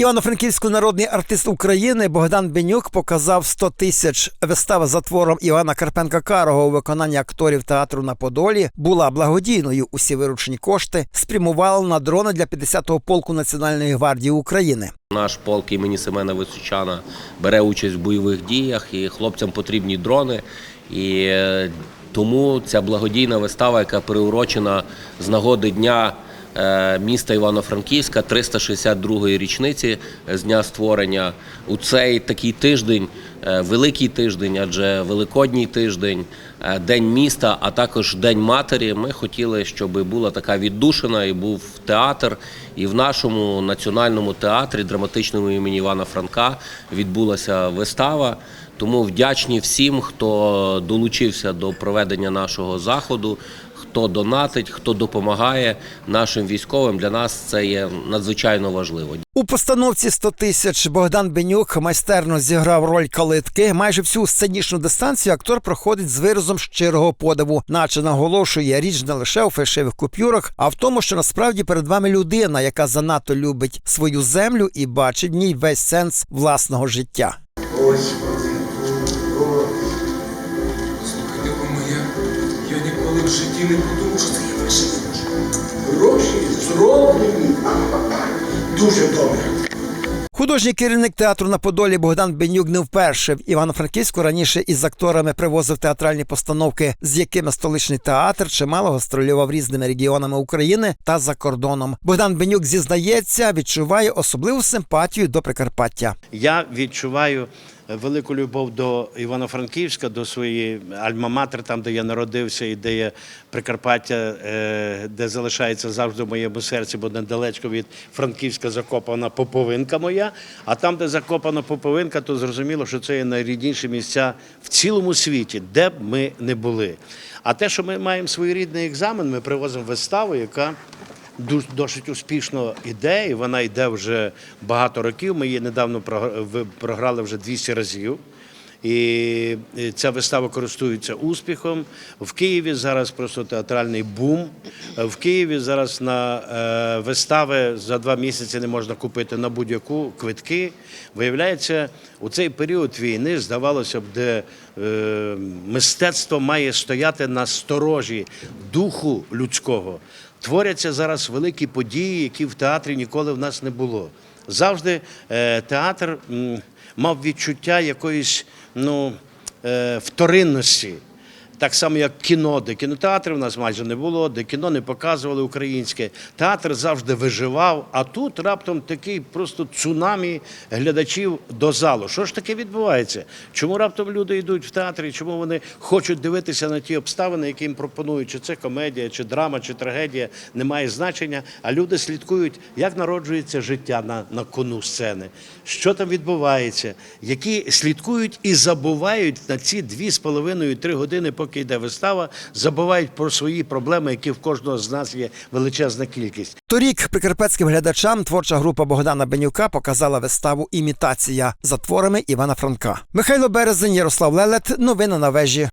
Івано-Франківський народний артист України Богдан Бенюк показав 100 тисяч. Вистава за твором Івана Карпенка Карого у виконанні акторів театру на Подолі була благодійною. Усі виручені кошти спрямували на дрони для 50-го полку Національної гвардії України. Наш полк імені Семена Височана бере участь в бойових діях, і хлопцям потрібні дрони. І е, тому ця благодійна вистава, яка приурочена з нагоди дня міста Івано-Франківська, 362-ї річниці з дня створення. У цей такий тиждень, е, великий тиждень, адже Великодній тиждень, е, День міста, а також День матері. Ми хотіли, щоб була така віддушина і був театр. І в нашому національному театрі драматичному імені Івана Франка відбулася вистава. Тому вдячні всім, хто долучився до проведення нашого заходу, хто донатить, хто допомагає нашим військовим. Для нас це є надзвичайно важливо. У постановці 100 тисяч Богдан Бенюк майстерно зіграв роль калитки. Майже всю сценічну дистанцію актор проходить з виразом щирого подиву, наче наголошує річ не лише у фальшивих купюрах, а в тому, що насправді перед вами людина, яка занадто любить свою землю і бачить в ній весь сенс власного життя. Господи, не подумав, що це є ваше Гроші зроблені. Дуже добре. Художній керівник театру на Подолі Богдан Бенюк не вперше в Івано-Франківську раніше із акторами привозив театральні постановки, з якими столичний театр чимало гастролював різними регіонами України та за кордоном. Богдан Бенюк зізнається, відчуває особливу симпатію до Прикарпаття. Я відчуваю велику любов до Івано-Франківська, до своєї альма-матер, там, де я народився, і де є Прикарпаття, е, де залишається завжди в моєму серці, бо недалечко від Франківська закопана поповинка моя. А там, де закопана поповинка, то зрозуміло, що це є найрідніші місця в цілому світі, де б ми не були. А те, що ми маємо своєрідний екзамен, ми привозимо виставу, яка досить успішно іде, і вона йде вже багато років. Ми її недавно програ- програли вже 200 разів. І ця вистава користується успіхом. В Києві зараз просто театральний бум. В Києві зараз на е, вистави за два місяці не можна купити на будь-яку квитки. Виявляється, у цей період війни здавалося б, де е, мистецтво має стояти на сторожі духу людського. Творяться зараз великі події, які в театрі ніколи в нас не було. Завжди е, театр мав відчуття якоїсь ну, е, вторинності. Так само, як кіно, де кінотеатрів у нас майже не було, де кіно не показували українське. Театр завжди виживав, а тут раптом такий просто цунамі глядачів до залу. Що ж таке відбувається? Чому раптом люди йдуть в театр і чому вони хочуть дивитися на ті обставини, які їм пропонують? Чи це комедія, чи драма, чи трагедія, не має значення. А люди слідкують, як народжується життя на, на кону сцени, що там відбувається, які слідкують і забувають на ці дві з половиною три години, поки йде вистава, забувають про свої проблеми, які в кожного з нас є величезна кількість. Торік прикарпатським глядачам творча група Богдана Бенюка показала виставу Імітація за творами Івана Франка. Михайло Березень, Ярослав Лелет. Новини на вежі.